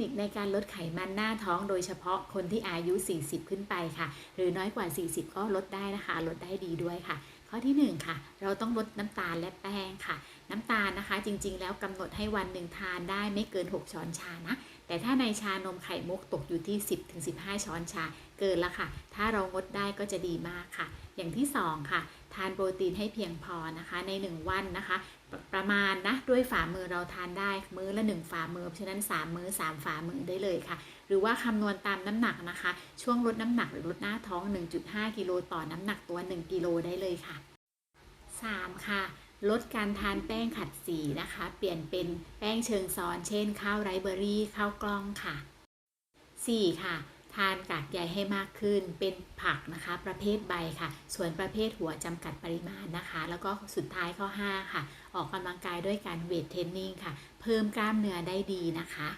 นิคในการลดไขมันหน้าท้อง โดยเฉพาะคนที่อายุ 40 ขึ้นไปค่ะ หรือน้อยกว่า 40 ก็ลดได้นะคะ ลดได้ดีด้วยค่ะ ข้อที่ 1 ค่ะ เราต้องลดน้ำตาลและแป้งค่ะ ตาลนะคะ จริง ๆ แล้วกำหนดให้วันหนึ่งทานได้ไม่เกิน 6 ช้อนชานะ แต่ถ้าในชานมไข่มุกตกอยู่ที่ 10-15 ช้อนชาเกินละค่ะ ถ้าเรางดได้ก็จะดีมากค่ะ อย่างที่ 2 ค่ะ ทานโปรตีนให้เพียงพอนะคะ ใน 1 วันนะคะปประมาณนะด้วยฝ่ามือเราทานได้มื้อละ 1 ฝ่ามือเพราะฉะนั้น 3 มื้อ3ฝ่ามือได้เลยค่ะ หรือว่าคำนวณตามน้ำหนักนะคะ ช่วงลดน้ำหนักหรือลดหน้าท้อง 1.5 กิโลต่อน้ำหนักตัว 1 กิโลได้เลยค่ะ 3 ค่ะ ลดการทานแป้งขัดสีนะคะ เปลี่ยนเป็นแป้งเชิงซ้อน เช่น ข้าวไรเบอรี่ ข้าวกล้องค่ะ 4 ค่ะ ทานกากใยให้มากขึ้น เป็นผักนะคะ ประเภทใบค่ะ ส่วนประเภทหัวจำกัดปริมาณนะคะ แล้วก็สุดท้ายข้อ 5 ค่ะ ออกกำลังกายด้วยการเวทเทรนนิ่งค่ะ เพิ่มกล้ามเนื้อได้ดีนะคะ